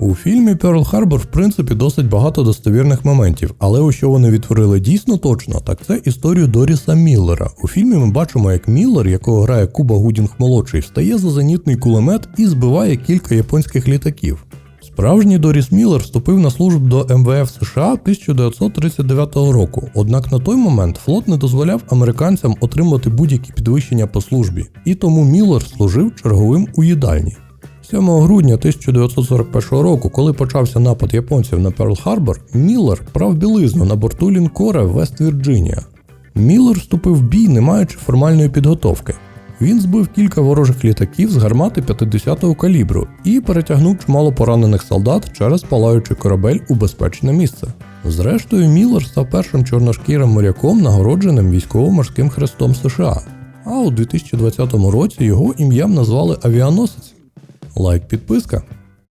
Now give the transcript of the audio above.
У фільмі Перл Харбор, в принципі, досить багато достовірних моментів, але у що вони відтворили дійсно точно, так це історію Доріса Міллера. У фільмі ми бачимо, як Міллер, якого грає Куба Гудінг молодший, встає за зенітний кулемет і збиває кілька японських літаків. Справжній Доріс Міллер вступив на службу до МВФ США 1939 року, однак на той момент флот не дозволяв американцям отримати будь-які підвищення по службі, і тому Міллер служив черговим у їдальні. 7 грудня 1941 року, коли почався напад японців на Перл-Харбор, Міллер прав білизну на борту лінкора Вест-Вірджинія. Міллер вступив в бій, не маючи формальної підготовки. Він збив кілька ворожих літаків з гармати 50-го калібру і перетягнув чимало поранених солдат через палаючий корабель у безпечне місце. Зрештою, Міллер став першим чорношкірим моряком, нагородженим військово-морським хрестом США. А у 2020 році його ім'ям назвали авіаносець. Лайк, підписка.